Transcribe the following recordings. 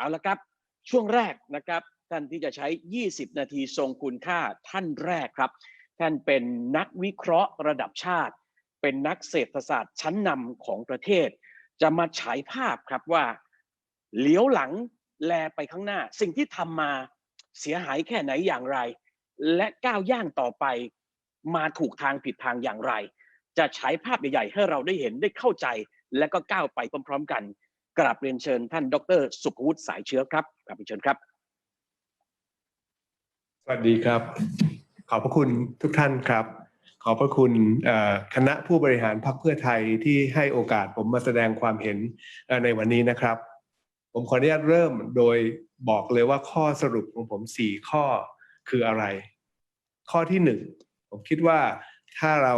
เอาละครับ ช่วงแรกนะครับท่านที่จะใช้ 20 นาทีทรงคุณค่าท่านแรกครับ ท่านเป็นนักวิเคราะห์ระดับชาติ เป็นนักเศรษฐศาสตร์ชั้นนำของประเทศ จะมาฉายภาพครับว่าเลี้ยวหลังแลไปข้างหน้า สิ่งที่ทำมาเสียหายแค่ไหนอย่างไร และก้าวย่างต่อไป มาถูกทางผิดทางอย่างไร จะฉายภาพใหญ่ๆให้เราได้เห็นได้เข้าใจ และก็ก้าวไปพร้อมๆกัน กราบเรียนเชิญท่านดร สุภวุฒิสายเชื้อครับกราบเรียนเชิญครับ สวัสดีครับ ขอบพระคุณทุกท่านครับ ขอบพระคุณคณะผู้บริหารพรรคเพื่อไทยที่ให้โอกาสผมมาแสดงความเห็นในวันนี้นะครับ ผมขออนุญาตเริ่มโดยบอกเลยว่าข้อสรุปของผมสี่ข้อคืออะไร ข้อที่หนึ่งผมคิดว่าถ้าเรา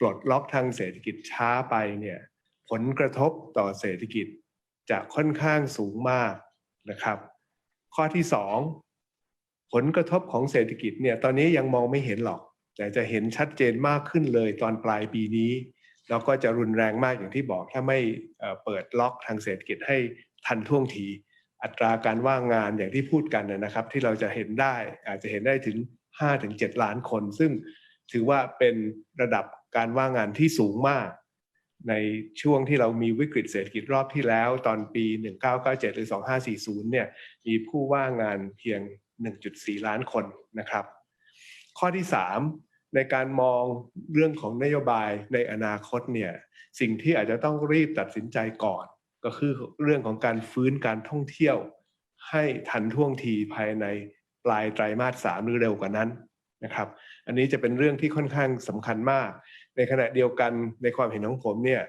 ปลดล็อกทางเศรษฐกิจช้าไปเนี่ยผลกระทบต่อเศรษฐกิจ จะค่อนข้างสูงมากนะครับ ข้อที่สองผลกระทบของเศรษฐกิจเนี่ยตอนนี้ยังมองไม่เห็นหรอก แต่จะเห็นชัดเจนมากขึ้นเลยตอนปลายปีนี้ แล้วก็จะรุนแรงมากอย่างที่บอกถ้าไม่เอ่อเปิดล็อกทางเศรษฐกิจให้ทันท่วงที อัตราการว่างงานอย่างที่พูดกันนะครับ ที่เราจะเห็นได้อาจจะเห็นได้ถึง 5-7 ล้านคน ซึ่งถือว่าเป็นระดับการว่างงานที่สูงมาก ในช่วงที่เรามีวิกฤตเศรษฐกิจรอบที่แล้ว ตอนปี 1997 หรือ 2540 เนี่ยมีผู้ว่างงานเพียง 1.4 ล้านคนนะครับ ข้อที่ 3 ในการมองเรื่องของนโยบายในอนาคตเนี่ยสิ่งที่อาจจะต้องรีบตัดสินใจก่อน ก็คือเรื่องของการฟื้นการท่องเที่ยว ให้ทันท่วงทีภายในปลายไตรมาสสามหรือเร็วกว่านั้น นะครับ อันนี้จะเป็นเรื่องที่ค่อนข้างสำคัญมาก ในขณะเดียวกันในความเห็นของผมเนี่ย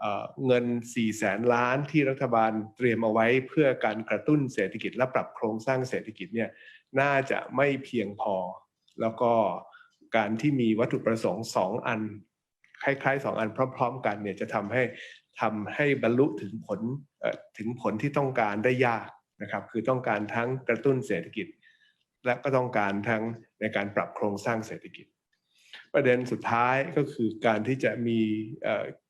เเงิน4แสนล้านที่รัฐบาลเตรียมเอาไว้เพื่อการกระตุ้นเศรษฐกิจและปรับโครงสร้างเศรษฐกิจเนี่ยน่าจะไม่เพียงพอ แล้วก็การที่มีวัตถุประสงค์สองอัน คล้ายๆสองอันพร้อม ๆ กันเนี่ยจะทำให้ทำให้บรรลุถึงผลถึงผลที่ต้องการได้ยากนะครับ คือต้องการทั้งกระตุ้นเศรษฐกิจ และก็ต้องการทั้ง ในการปรับโครงสร้างเศรษฐกิจ ประเด็นสุดท้ายก็คือการที่จะมี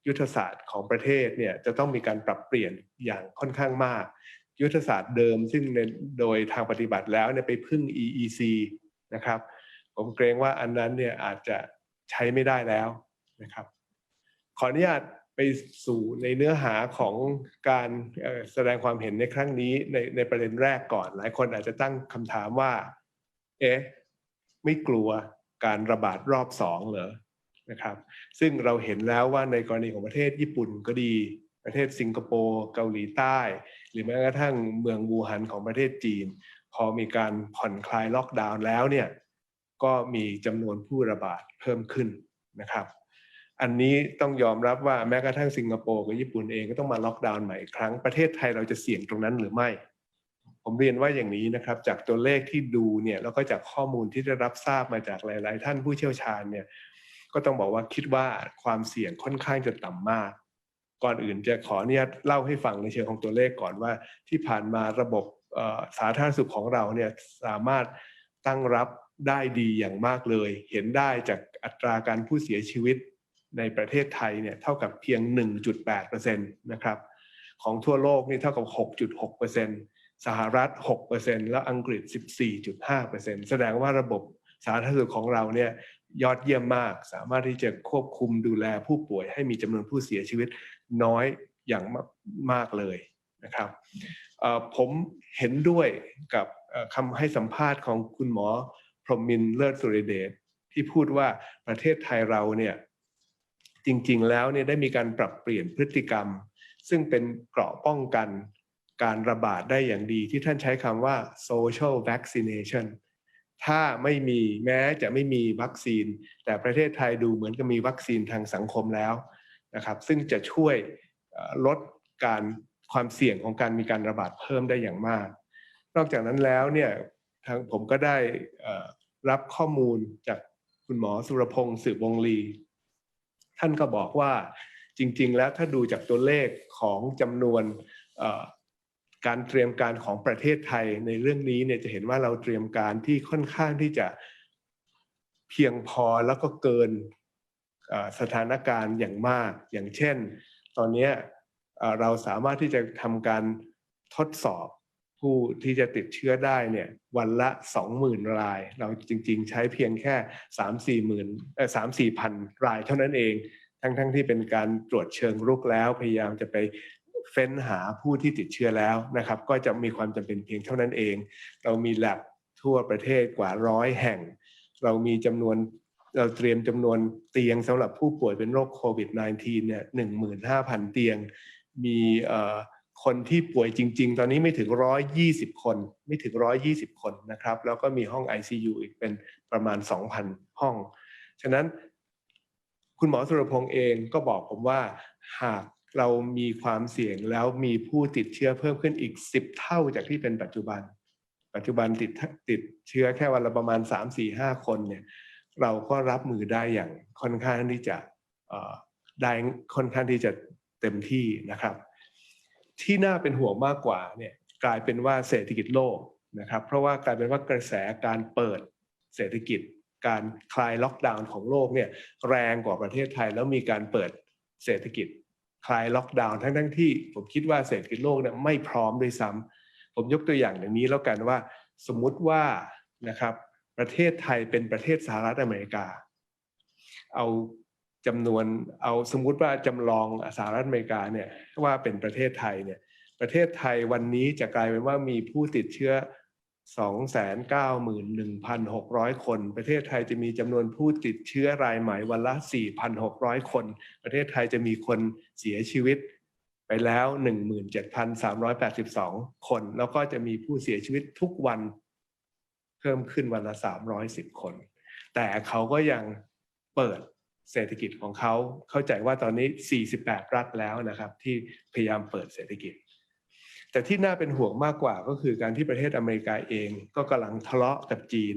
ยุทธศาสตร์ของประเทศเนี่ยจะต้องมีการปรับเปลี่ยนอย่างค่อนข้างมาก ยุทธศาสตร์เดิมซึ่งโดยทางปฏิบัติแล้วเนี่ยไปพึ่ง EEC นะครับ ผมเกรงว่าอันนั้นเนี่ยอาจจะใช้ไม่ได้แล้วนะครับ ขออนุญาตไปสู่ในเนื้อหาของการแสดงความเห็นในครั้งนี้ในในประเด็นแรกก่อน หลายคนอาจจะตั้งคำถามว่า เอ๊ะ ไม่กลัวการระบาดรอบสองเหรอนะครับซึ่งเราเห็นแล้วว่าในกรณีของประเทศญี่ปุ่นก็ดี ประเทศสิงคโปร์เกาหลีใต้ หรือแม้กระทั่งเมืองวูฮันของประเทศจีน พอมีการผ่อนคลายล็อกดาวน์แล้วเนี่ยก็มีจำนวนผู้ระบาดเพิ่มขึ้นนะครับ อันนี้ต้องยอมรับว่าแม้กระทั่งสิงคโปร์กับญี่ปุ่นเองก็ต้องมาล็อกดาวน์ใหม่อีกครั้งประเทศไทยเราจะเสี่ยงตรงนั้นหรือไม่ ผมเรียนว่าอย่างนี้นะครับ จากตัวเลขที่ดูเนี่ยแล้วก็จากข้อมูลที่ได้รับทราบมาจากหลาย ๆ ท่านผู้เชี่ยวชาญเนี่ยก็ต้องบอกว่าคิดว่าความเสี่ยงค่อนข้างจะต่ำมาก ก่อนอื่นจะขออนุญาตเล่าให้ฟังในเชิงของตัวเลขก่อนว่า ที่ผ่านมาระบบสาธารณสุขของเราเนี่ยสามารถตั้งรับได้ดีอย่างมากเลย เห็นได้จากอัตราการผู้เสียชีวิตในประเทศไทยเนี่ยเท่ากับเพียง 1.8%นะครับของทั่วโลกนี่เท่ากับ 6.6% สหรัฐ 6%แล้วอังกฤษ 14.5%แสดงว่าระบบสาธารณสุขของเราเนี่ยยอดเยี่ยมมาก สามารถที่จะควบคุมดูแลผู้ป่วยให้มีจำนวนผู้เสียชีวิตน้อยอย่างมากเลยนะครับผมเห็นด้วยกับคำให้สัมภาษณ์ของคุณหมอพรหมินเลิศสุริเดชที่พูดว่าประเทศไทยเราเนี่ยจริงๆแล้วเนี่ยได้มีการปรับเปลี่ยนพฤติกรรม ซึ่งเป็นเกราะป้องกัน การระบาดได้อย่างดีที่ท่านใช้คำว่า social vaccination ถ้าไม่มีแม้จะไม่มีวัคซีน แต่ประเทศไทยดูเหมือนกับมีวัคซีนทางสังคมแล้วนะครับ ซึ่งจะช่วยลดการความเสี่ยงของการมีการระบาดเพิ่มได้อย่างมาก นอกจากนั้นแล้วเนี่ยทางผมก็ได้รับข้อมูลจากคุณหมอสุรพงศ์สืบวงลี ท่านก็บอกว่าจริง ๆ แล้วถ้าดูจากตัวเลขของจำนวน การเตรียมการของประเทศไทยในเรื่องนี้เนี่ยจะเห็นว่าเราเตรียมการที่ค่อนข้างที่จะเพียงพอแล้วก็เกินสถานการณ์อย่างมาก อย่างเช่น ตอนนี้เราสามารถที่จะทำการทดสอบผู้ที่จะติดเชื้อได้เนี่ยวันละสองหมื่นราย เราจริง ๆ ใช้เพียงแค่สามสี่หมื่นเออสามสี่พันรายเท่านั้นเอง ทั้งๆที่เป็นการตรวจเชิงรุกแล้ว พยายามจะไป เฟ้นหาผู้ที่ติดเชื้อแล้วนะครับ ก็จะมีความจำเป็นเพียงเท่านั้นเอง เรามีแลบทั่วประเทศกว่าร้อยแห่ง เรามีจำนวนเราเตรียมจำนวนเตียงสำหรับผู้ป่วยเป็นโรคโควิด -19 เนี่ยหนึ่งหมื่นห้าพันเตียง มีคนที่ป่วยจริง ๆ ตอนนี้ไม่ถึงร้อยยี่สิบคน ไม่ถึงร้อยยี่สิบคนนะครับ แล้วก็มีห้อง ICU อีกเป็นประมาณสองพันห้อง ฉะนั้นคุณหมอสุรพงษ์เองก็บอกผมว่าหาก เรามีความเสี่ยงแล้วมีผู้ติดเชื้อเพิ่มขึ้นอีกสิบเท่าจากที่เป็นปัจจุบัน ปัจจุบันติดติดเชื้อแค่วันละประมาณสามสี่ห้าคนเนี่ยเราก็รับมือได้อย่างค่อนข้างที่จะเอ่อได้ค่อนข้างที่จะเต็มที่นะครับ ที่น่าเป็นห่วงมากกว่าเนี่ยกลายเป็นว่าเศรษฐกิจโลกนะครับ เพราะว่ากลายเป็นว่ากระแสการเปิดเศรษฐกิจการคลายล็อกดาวน์ของโลกเนี่ยแรงกว่าประเทศไทย แล้วมีการเปิดเศรษฐกิจ คลายล็อกดาวน์ทั้งทั้งๆที่ ผมคิดว่าเศรษฐกิจโลกเนี่ยไม่พร้อมด้วยซ้ำผมยกตัวอย่างอย่างนี้แล้วกันว่า สมมุติว่านะครับประเทศไทยเป็นประเทศสหรัฐอเมริกา เอาจำนวนเอาสมมุติว่าจำลองสหรัฐอเมริกาเนี่ยว่าเป็นประเทศไทยเนี่ยประเทศไทยวันนี้จะกลายเป็นว่ามีผู้ติดเชื้อ 291,600 คน ประเทศไทยจะมีจำนวนผู้ติดเชื้อรายใหม่วันละ 4,600 คน ประเทศไทยจะมีคนเสียชีวิตไปแล้ว 17,382 คน แล้วก็จะมีผู้เสียชีวิตทุกวันเพิ่มขึ้นวันละ 310 คน แต่เขาก็ยังเปิดเศรษฐกิจของเขา เข้าใจว่าตอนนี้ 48 รัฐแล้วนะครับ ที่พยายามเปิดเศรษฐกิจ แต่ที่น่าเป็นห่วงมากกว่าก็คือการที่ประเทศอเมริกาเองก็กำลังทะเลาะกับจีน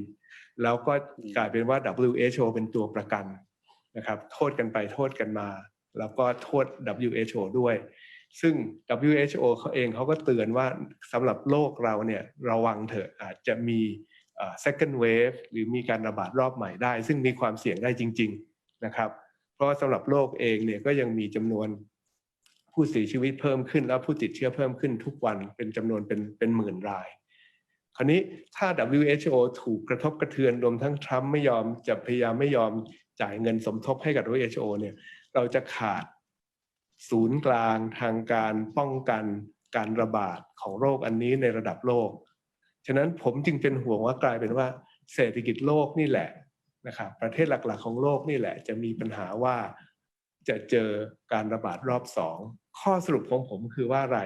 แล้วก็กลายเป็นว่า WHO เป็นตัวประกันนะครับโทษกันไปโทษกันมา แล้วก็โทษ WHO ด้วย ซึ่ง WHO เขาเองเขาก็เตือนว่าสำหรับโลกเราเนี่ยระวังเถอะอาจจะมี second wave หรือมีการระบาดรอบใหม่ได้ ซึ่งมีความเสี่ยงได้จริง ๆนะครับ เพราะสำหรับโลกเองเนี่ยก็ยังมีจำนวน ผู้เสียชีวิตเพิ่มขึ้น แล้วผู้ติดเชื้อเพิ่มขึ้นทุกวันเป็นจำนวนเป็นเป็นหมื่นราย คราวนี้ถ้า WHO ถูกกระทบกระเทือนรวมทั้งทรัมป์ไม่ยอมจะพยายามไม่ยอมจ่ายเงินสมทบให้กับ WHO เนี่ยเราจะขาดศูนย์กลางทางการป้องกันการระบาดของโรคอันนี้ในระดับโลก ฉะนั้นผมจึงเป็นห่วงว่ากลายเป็นว่าเศรษฐกิจโลกนี่แหละนะครับประเทศหลักๆ ของโลกนี่แหละจะมีปัญหาว่า จะเจอการระบาดรอบสองข้อสรุปของผมคือว่าอะไร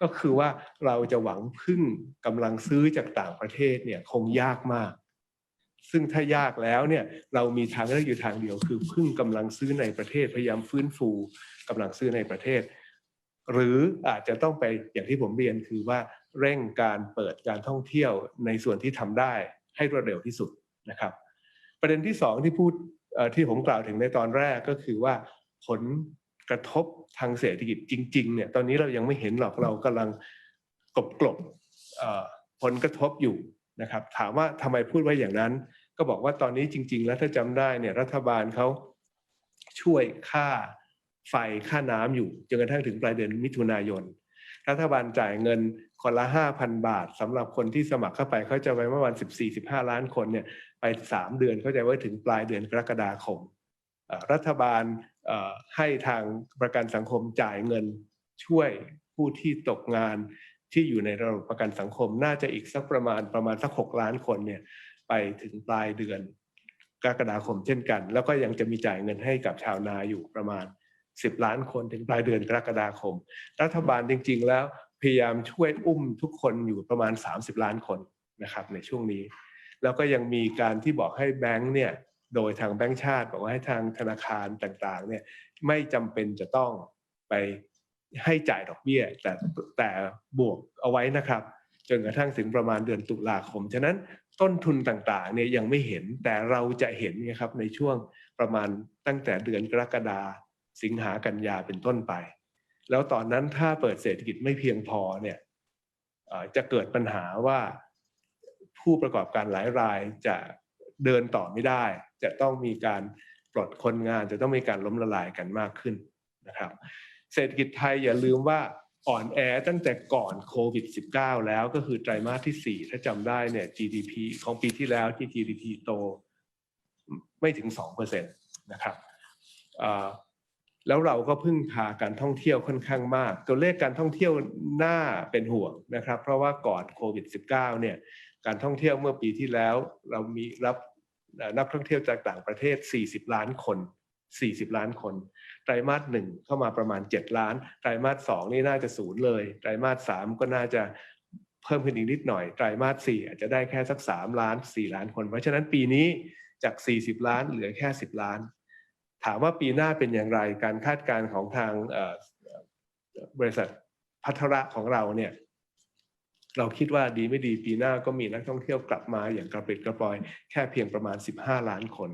ก็คือว่าเราจะหวังพึ่งกำลังซื้อจากต่างประเทศเนี่ยคงยากมาก ซึ่งถ้ายากแล้วเนี่ยเรามีทางเลือกอยู่ทางเดียว คือพึ่งกำลังซื้อในประเทศพยายามฟื้นฟูกำลังซื้อในประเทศ หรืออาจจะต้องไปอย่างที่ผมเรียนคือว่าเร่งการเปิดการท่องเที่ยวในส่วนที่ทำได้ให้รวดเร็วที่สุดนะครับ ประเด็นที่สองที่พูดที่ผมกล่าวถึงในตอนแรกก็คือว่า ผลกระทบทางเศรษฐกิจจริงๆเนี่ยตอนนี้เรายังไม่เห็นหรอกเรากำลังกลบกลบผลกระทบอยู่นะครับ ถามว่าทำไมพูดไว้อย่างนั้น ก็บอกว่าตอนนี้จริง ๆ แล้วถ้าจำได้เนี่ยรัฐบาลเขาช่วยค่าไฟค่าน้ำอยู่จนกระทั่งถึงปลายเดือนมิถุนายน รัฐบาลจ่ายเงินคนละห้าพันบาทสำหรับคนที่สมัครเข้าไปเขาจะไว้เมื่อวันสิบสี่สิบห้าล้านคนเนี่ยไปสามเดือนเข้าใจะไว้ถึงปลายเดือนกรกฎาคมรัฐบาล ให้ทางประกันสังคมจ่ายเงินช่วยผู้ที่ตกงานที่อยู่ในระบบประกันสังคม น่าจะอีกสักประมาณประมาณสักหกล้านคนเนี่ยไปถึงปลายเดือนกรกฎาคมเช่นกัน แล้วก็ยังจะมีจ่ายเงินให้กับชาวนาอยู่ประมาณ 10 ล้านคนถึงปลายเดือนกรกฎาคม รัฐบาลจริง ๆ แล้วพยายามช่วยอุ้มทุกคนอยู่ประมาณ 30 ล้านคนนะครับในช่วงนี้ แล้วก็ยังมีการที่บอกให้แบงค์เนี่ย โดยทางแบงค์ชาติบอกว่าให้ทางธนาคารต่างๆเนี่ยไม่จำเป็นจะต้องไปให้จ่ายดอกเบี้ย แต่แต่บวกเอาไว้นะครับ จนกระทั่งถึงประมาณเดือนตุลาคม ฉะนั้นต้นทุนต่างๆเนี่ยยังไม่เห็นแต่เราจะเห็นนะครับในช่วงประมาณตั้งแต่เดือนกรกฎาสิงหากันยาเป็นต้นไป แล้วตอนนั้นถ้าเปิดเศรษฐกิจไม่เพียงพอเนี่ยจะเกิดปัญหาว่าผู้ประกอบการหลายรายจะเดินต่อไม่ได้ จะต้องมีการปลดคนงาน จะต้องมีการล้มละลายกันมากขึ้นนะครับ เศรษฐกิจไทยอย่าลืมว่าอ่อนแอตั้งแต่ก่อนโควิด -19 แล้วก็คือไตรมาสที่ 4 ถ้าจำได้เนี่ย GDP ของปีที่แล้วที่ GDP โตไม่ถึง 2%นะครับแล้วเราก็พึ่งพาการท่องเที่ยวค่อนข้างมาก ตัวเลขการท่องเที่ยวน่าเป็นห่วงนะครับ เพราะว่าก่อนโควิด -19 เนี่ยการท่องเที่ยวเมื่อปีที่แล้ว เรามีรับ นักท่องเที่ยวจากต่างประเทศ 40 ล้านคน 40 ล้านคน ไตรมาสหนึ่งเข้ามาประมาณ 7 ล้าน ไตรมาสสองนี่น่าจะศูนย์เลย ไตรมาสสามก็น่าจะเพิ่มขึ้นอีกนิดหน่อย ไตรมาสสี่อาจจะได้แค่สัก 3 ล้าน 4 ล้านคน เพราะฉะนั้นปีนี้จาก 40 ล้านเหลือแค่ 10 ล้าน ถามว่าปีหน้าเป็นอย่างไร การคาดการณ์ของทางบริษัทพัทระของเราเนี่ย เราคิดว่าดีไม่ดีปีหน้าก็มีนักท่องเที่ยวกลับมาอย่างกระปิดกระปอยแค่เพียงประมาณ 15 ล้านคน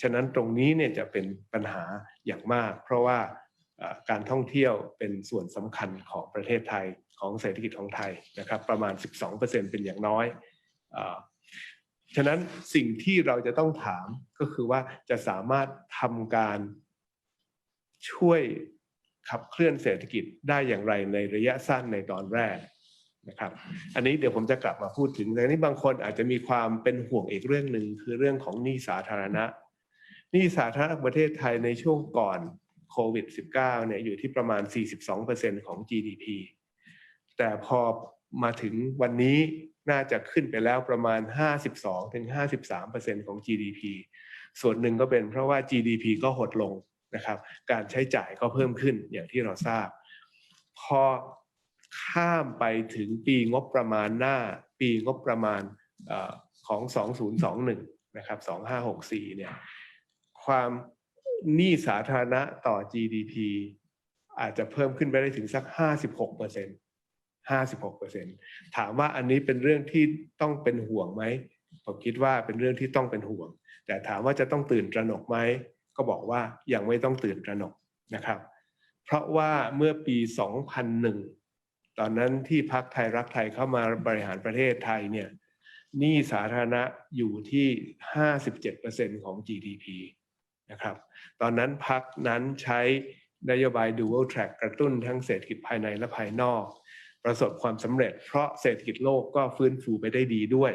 ฉะนั้นตรงนี้เนี่ยจะเป็นปัญหาอย่างมาก เพราะว่าการท่องเที่ยวเป็นส่วนสำคัญของประเทศไทยของเศรษฐกิจของไทยนะครับประมาณ 12%เป็นอย่างน้อยอฉะนั้นสิ่งที่เราจะต้องถามก็คือว่าจะสามารถทำการช่วยขับเคลื่อนเศรษฐกิจได้อย่างไรในระยะสั้นในตอนแรก นะครับ อันนี้เดี๋ยวผมจะกลับมาพูดถึงแต่นี้บางคนอาจจะมีความเป็นห่วงอีกเรื่องหนึ่งคือเรื่องของหนี้สาธารณะหนี้สาธารณะประเทศไทยในช่วงก่อนโควิด -19 เนี่ยอยู่ที่ประมาณ 42%ของ GDP แต่พอมาถึงวันนี้น่าจะขึ้นไปแล้วประมาณ 52-53%ของ GDP ส่วนหนึ่งก็เป็นเพราะว่า GDP ก็หดลงนะครับ การใช้จ่ายก็เพิ่มขึ้นอย่างที่เราทราบ พอ ข้ามไปถึงปีงบประมาณหน้า ปีงบประมาณออของ 2021 นะครับ 2564 เนี่ย ความหนี้สาธารณะต่อ GDP อาจจะเพิ่มขึ้นไปได้ถึงสัก 56เปอร์เซ็นต์56เปอร์เซ็นต์ถามว่าอันนี้เป็นเรื่องที่ต้องเป็นห่วงไหม ผมคิดว่าเป็นเรื่องที่ต้องเป็นห่วง แต่ถามว่าจะต้องตื่นตระหนกไหม ก็บอกว่ายังไม่ต้องตื่นตระหนกนะครับ เพราะว่าเมื่อปี 2001 ตอนนั้นที่พักไทยรักไทยเข้ามาบริหารประเทศไทยเนี่ยหนี้สาธารณะอยู่ที่ 57%ของ GDP นะครับ ตอนนั้นพักนั้นใช้นโยบาย dual track กระตุ้นทั้งเศรษฐกิจภายในและภายนอก ประสบความสำเร็จเพราะเศรษฐกิจโลกก็ฟื้นฟูไปได้ดีด้วย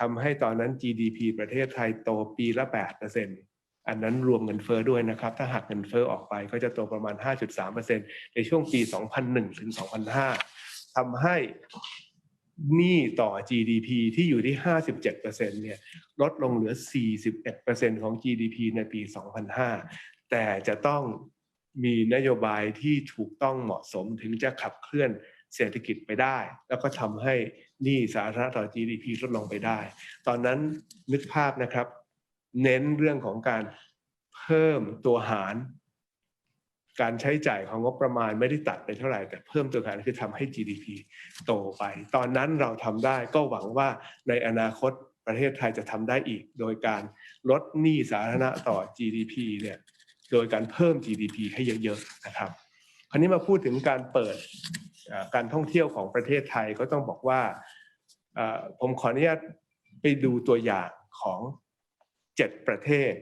ทำให้ตอนนั้น GDP ประเทศไทยโตปีละ 8%อันนั้นรวมเงินเฟ้อด้วยนะครับ ถ้าหักเงินเฟ้อออกไปก็จะโตประมาณ 5.3%ในช่วงปี 2001 ถึง 2005ำให้หนี้ต่อ GDP ที่อยู่ที่ 57%เนี่ยลดลงเหลือ 41%ของ GDP ในปี 2005 แต่จะต้องมีนโยบายที่ถูกต้องเหมาะสมถึงจะขับเคลื่อนเศรษฐกิจไปได้ แล้วก็ทำให้หนี้สาธารณะต่อ GDP ลดลงไปได้ ตอนนั้นนึกภาพนะครับ เน้นเรื่องของการเพิ่มตัวหาร การใช้จ่ายของงบประมาณไม่ได้ตัดไปเท่าไหร่แต่เพิ่มตัวหารคือทำให้ GDP โตไป ตอนนั้นเราทำได้ก็หวังว่าในอนาคตประเทศไทยจะทำได้อีก โดยการลดหนี้สาธารณะต่อ GDP เนี่ยโดยการเพิ่ม GDP ให้เยอะๆนะครับคราวนี้มาพูดถึงการเปิดการท่องเที่ยวของประเทศไทยก็ต้องบอกว่าผมขออนุญาตไปดูตัวอย่างของเจ็ดประเทศ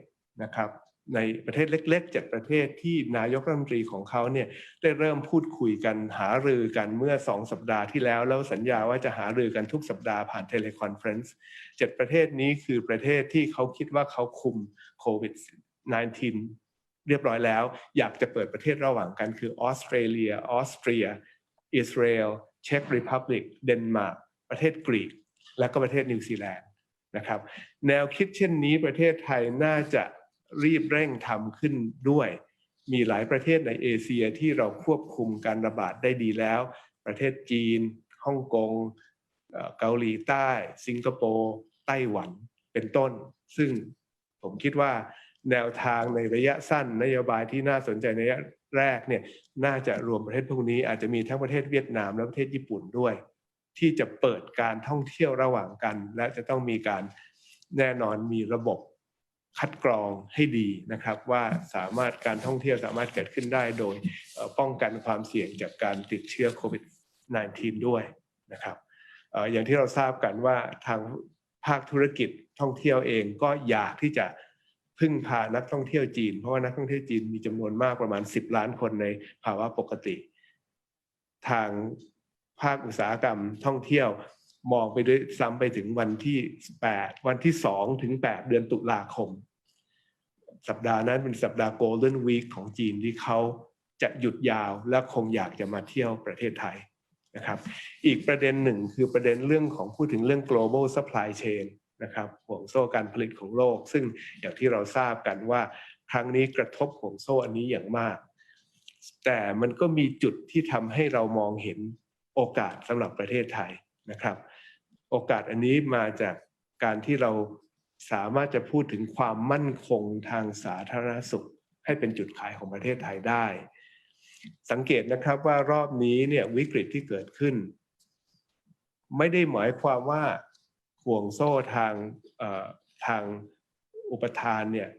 นะครับ ในประเทศเล็กๆเจ็ดประเทศที่นายกรัฐมนตรีของเขาเนี่ยได้เริ่มพูดคุยกันหารือกันเมื่อสองสัปดาห์ที่แล้ว แล้วสัญญาว่าจะหารือกันทุกสัปดาห์ผ่านเทเลคอนเฟรนซ์เจ็ดประเทศนี้คือประเทศที่เขาคิดว่าเขาคุมโควิด -19 เรียบร้อยแล้ว อยากจะเปิดประเทศระหว่างกันคือออสเตรเลียออสเตรีย อิสราเอลเช็กริพับลิกเดนมาร์กประเทศกรีก และก็ประเทศนิวซีแลนด์นะครับ แนวคิดเช่นนี้ประเทศไทยน่าจะ รีบเร่งทำขึ้นด้วย มีหลายประเทศในเอเชียที่เราควบคุมการระบาดได้ดีแล้ว ประเทศจีนฮ่องกงเกาหลีใต้ สิงคโปร์ไต้หวันเป็นต้น ซึ่งผมคิดว่าแนวทางในระยะสั้นนโยบายที่น่าสนใจในระยะแรกเนี่ยน่าจะรวมประเทศพวกนี้อาจจะมีทั้งประเทศเวียดนามและประเทศญี่ปุ่นด้วย ที่จะเปิดการท่องเที่ยวระหว่างกัน และจะต้องมีการแน่นอนมีระบบ คัดกรองให้ดีนะครับ ว่าสามารถการท่องเที่ยวสามารถเกิดขึ้นได้โดยป้องกันความเสี่ยงจากการติดเชื้อโควิด -19 ด้วยนะครับอย่างที่เราทราบกันว่าทางภาคธุรกิจท่องเที่ยวเองก็อยากที่จะพึ่งพานักท่องเที่ยวจีน เพราะว่านักท่องเที่ยวจีนมีจำนวนมากประมาณ 10 ล้านคนในภาวะปกติ ทางภาคอุตสาหกรรมท่องเที่ยวมองไปด้วยซ้ำไปถึงวันที่ 8 วันที่ 2 ถึง 8 เดือนตุลาคม สัปดาห์นั้นเป็นสัปดาห์ Golden Week ของจีนที่เขาจะหยุดยาวและคงอยากจะมาเที่ยวประเทศไทยนะครับ อีกประเด็นหนึ่งคือประเด็นเรื่องของพูดถึงเรื่อง global supply chain นะครับห่วงโซ่การผลิตของโลก ซึ่งอย่างที่เราทราบกันว่าครั้งนี้กระทบห่วงโซ่อันนี้อย่างมาก แต่มันก็มีจุดที่ทำให้เรามองเห็นโอกาสสำหรับประเทศไทยนะครับ โอกาสอันนี้มาจากการที่เรา สามารถจะพูดถึงความมั่นคงทางสาธารณสุข ให้เป็นจุดขายของประเทศไทยได้ สังเกตนะครับว่ารอบนี้เนี่ยวิกฤตที่เกิดขึ้น ไม่ได้หมายความว่าห่วงโซ่ทางทางอุปทานเนี่ย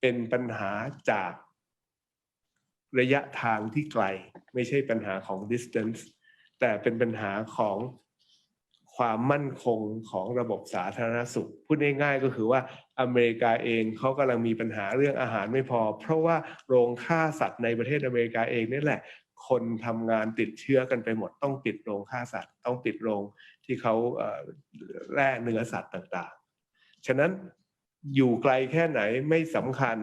เป็นปัญหาจากระยะทางที่ไกล ไม่ใช่ปัญหาของ distance แต่เป็นปัญหาของ ความมั่นคงของระบบสาธารณสุข พูดง่ายๆก็คือว่าอเมริกาเองเขากำลังมีปัญหาเรื่องอาหารไม่พอ เพราะว่าโรงฆ่าสัตว์ในประเทศอเมริกาเองนี่แหละ คนทำงานติดเชื้อกันไปหมด ต้องปิดโรงฆ่าสัตว์ ต้องปิดโรงที่เขาแร่เนื้อสัตว์ต่างๆ ฉะนั้นอยู่ไกลแค่ไหนไม่สำคัญ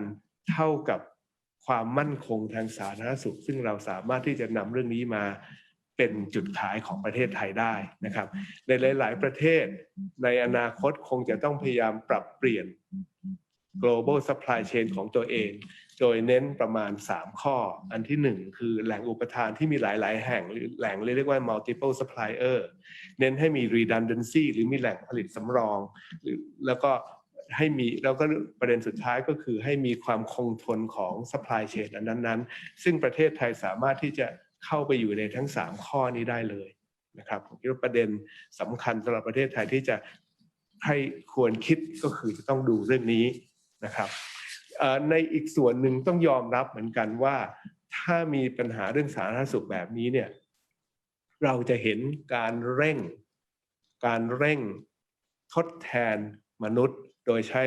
เท่ากับความมั่นคงทางสาธารณสุข ซึ่งเราสามารถที่จะนำเรื่องนี้มา เป็นจุดขายของประเทศไทยได้นะครับ ในหลาย ๆ ประเทศในอนาคตคงจะต้องพยายามปรับเปลี่ยน global supply chain ของตัวเอง โดยเน้นประมาณ 3 ข้อ อันที่ 1 คือแหล่งอุปทานที่มีหลาย ๆ แห่งหรือแหล่งเรียกว่า multiple supplier เน้นให้มี redundancy หรือมีแหล่งผลิตสำรองหรือแล้วก็ให้มีแล้วก็ประเด็นสุดท้ายก็คือให้มีความคงทนของ supply chain อันนั้น ๆ ซึ่งประเทศไทยสามารถที่จะ เข้าไปอยู่ในทั้ง 3 ข้อนี้ได้เลยนะครับผมคิดว่าประเด็นสำคัญสำหรับประเทศไทยที่จะให้ควรคิดก็คือจะต้องดูเรื่องนี้นะครับในอีกส่วนหนึ่งต้องยอมรับเหมือนกันว่า ถ้ามีปัญหาเรื่องสาธารณสุขแบบนี้เนี่ยเราจะเห็นการเร่ง การเร่งทดแทนมนุษย์ โดยใช้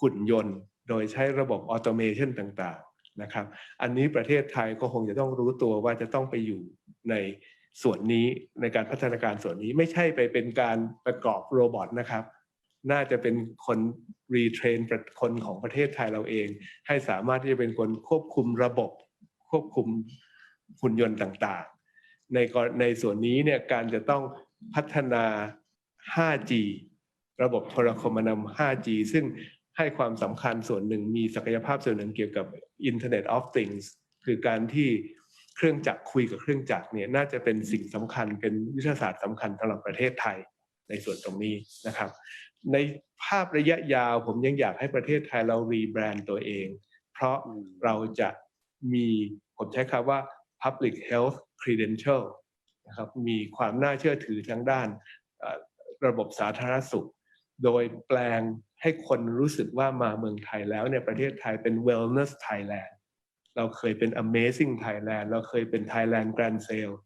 หุ่นยนต์ โดยใช้ระบบออโตเมชันต่าง นะครับ อันนี้ประเทศไทยก็คงจะต้องรู้ตัวว่าจะต้องไปอยู่ในส่วนนี้ในการพัฒนาการส่วนนี้ไม่ใช่ไปเป็นการประกอบโรบอทนะครับ น่าจะเป็นคนรีเทรนคนของประเทศไทยเราเอง ให้สามารถที่จะเป็นคนควบคุมระบบ ควบคุมหุ่นยนต์ต่างๆ ในในส่วนนี้เนี่ยการจะต้องพัฒนา 5G ระบบโทรคมนาคม 5G ซึ่ง ให้ความสำคัญส่วนหนึ่งมีศักยภาพส่วนหนึ่งเกี่ยวกับ Internet of Things คือการที่เครื่องจักรคุยกับเครื่องจักรเนี่ยน่าจะเป็นสิ่งสำคัญเป็นวิทยาศาสตร์สำคัญสำหรับประเทศไทยในส่วนตรงนี้นะครับ ในภาพระยะยาวผมยังอยากให้ประเทศไทยเรารีแบรนด์ตัวเอง เพราะอืมเราจะมีผมใช้คำว่า public health credential นะครับมีความน่าเชื่อถือทางด้านเอ่อระบบสาธารณสุข โดยแปลง ให้คนรู้สึกว่ามาเมืองไทยแล้วเนี่ยประเทศไทยเป็น wellness Thailand เราเคยเป็น amazing Thailand เราเคยเป็น Thailand Grand Sale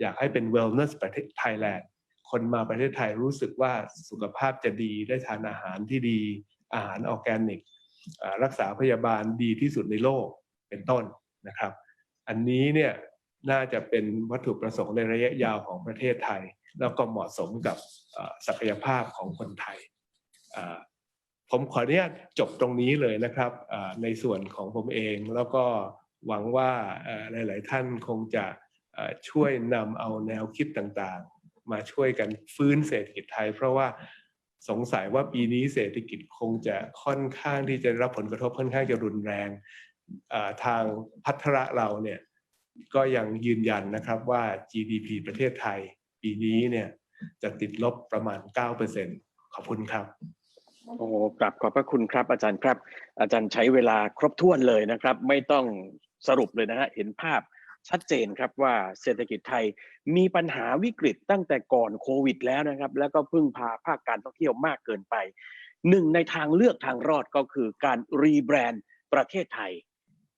อยากให้เป็น wellness ประเทศ Thailand คนมาประเทศไทยรู้สึกว่าสุขภาพจะดีได้ทานอาหารที่ดี อาหารออแกนิก รักษาพยาบาลดีที่สุดในโลกเป็นต้นนะครับ อันนี้เนี่ยน่าจะเป็นวัตถุประสงค์ในระยะยาวของประเทศไทย แล้วก็เหมาะสมกับศักยภาพของคนไทย ผมขออนุญาตจบตรงนี้เลยนะครับในส่วนของผมเองแล้วก็หวังว่าหลาย ๆ ท่านคงจะช่วยนำเอาแนวคิดต่าง ๆ มาช่วยกันฟื้นเศรษฐกิจไทย เพราะว่าสงสัยว่าปีนี้เศรษฐกิจคงจะค่อนข้างที่จะรับผลกระทบค่อนข้างจะรุนแรงทางพัฒระเราเนี่ยก็ยังยืนยันนะครับว่า GDP ประเทศไทย ปีนี้เนี่ยจะติดลบประมาณ 9%ขอบคุณครับ โอ้กลับขอบพระคุณครับ อาจารย์ครับ อาจารย์ใช้เวลาครบถ้วนเลยนะครับ ไม่ต้องสรุปเลยนะฮะเห็นภาพชัดเจนครับว่าเศรษฐกิจไทยมีปัญหาวิกฤตตั้งแต่ก่อนโควิดแล้วนะครับ แล้วก็พึ่งพาภาคการท่องเที่ยวมากเกินไปหนึ่งในทางเลือกทางรอดก็คือการรีแบรนด์ประเทศไทย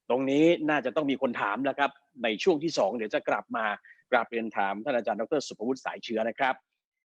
ตรงนี้น่าจะต้องมีคนถามแล้วครับ ในช่วงที่สองเดี๋ยวจะกลับมากราบเรียนถามท่านอาจารย์ดรสุภวุฒิสายเชื้อนะครับ